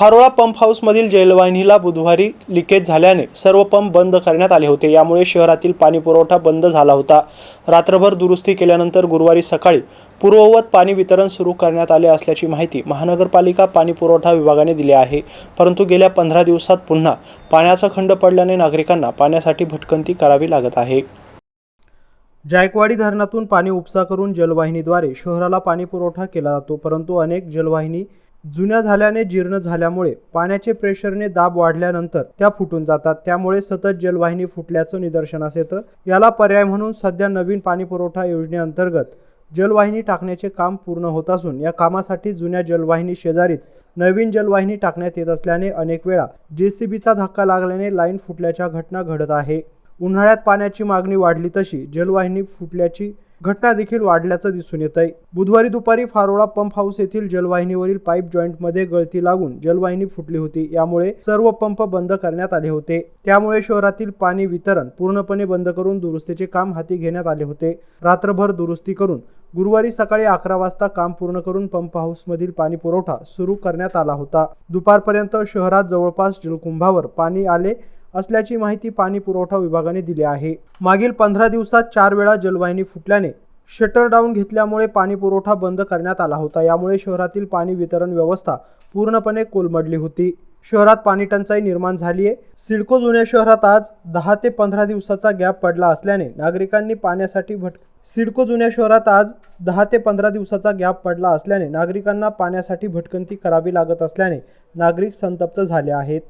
फारोळा pump हाऊसमधील जलवाहिनीला बुधवारी leakage झाल्याने सर्व पंप बंद करण्यात आले होते. यामुळे शहरातील पाणी पुरवठा बंद झाला होता. रात्रभर दुरुस्ती केल्यानंतर गुरुवारी सकाळी पूर्ववत पाणी वितरण सुरू करण्यात आले असल्याची माहिती महानगरपालिका पाणी पुरवठा विभागाने दिली आहे. परंतु गेल्या पंधरा दिवसात पुन्हा पाण्याचा खंड पडल्याने नागरिकांना पाण्यासाठी भटकंती करावी लागत आहे. जायकवाडी धरणातून पाणी उपसा करून जलवाहिनीद्वारे शहराला पाणी पुरवठा केला जातो. परंतु अनेक जलवाहिनी जुन्या झाल्याने जीर्ण झाल्यामुळे पाण्याचे प्रेशरने दाब वाढल्यानंतर त्या फुटून जातात. त्यामुळे सतत जलवाहिनी फुटल्याचं निदर्शनास येतं. याला पर्याय म्हणून सध्या नवीन पाणी पुरवठा योजनेअंतर्गत जलवाहिनी टाकण्याचे काम पूर्ण होत असून या कामासाठी जुन्या जलवाहिनी शेजारीच नवीन जलवाहिनी टाकण्यात येत असल्याने अनेक वेळा जेसीबीचा धक्का लागल्याने लाईन फुटल्याच्या घटना घडत आहे. उन्हाळ्यात पाण्याची मागणी वाढली तशी जलवाहिनी फुटल्याची घटना देखील वाढल्याचं दिसून येत आहे बुधवारी दुपारी फारोळा पंप हाऊस येथील जलवाहिनीवरील पाईप जॉईंटमध्ये गळती लागून जलवाहिनी फुटली होती. यामुळे सर्व पंप बंद करण्यात आले होते. त्यामुळे शहरातील पाणी वितरण पूर्णपणे बंद करून दुरुस्तीचे काम हाती घेण्यात आले होते. रात्रभर दुरुस्ती करून गुरुवारी सकाळी अकरा वाजता काम पूर्ण करून पंप हाऊसमधील पाणी पुरवठा सुरू करण्यात आला होता. दुपारपर्यंत शहरात जवळपास जलकुंभावर पाणी आले असल्याची माहिती पाणी पुरवठा विभागाने दिली आहे. मागील पंधरा दिवसात चार वेळा जलवाहिनी फुटल्याने शटर डाऊन घेतल्यामुळे पाणी पुरवठा बंद करण्यात आला होता. यामुळे शहरातील पाणी वितरण व्यवस्था पूर्णपणे कोलमडली होती. शहरात पाणी टंचाई निर्माण झाली आहे. सिडको जुन्या शहरात आज दहा ते पंधरा दिवसाचा गॅप पडला असल्याने नागरिकांनी पाण्यासाठी भट सिडको जुन्या शहरात आज दहा ते पंधरा दिवसाचा गॅप पडला असल्याने नागरिकांना पाण्यासाठी भटकंती करावी लागत असल्याने नागरिक संतप्त झाले आहेत.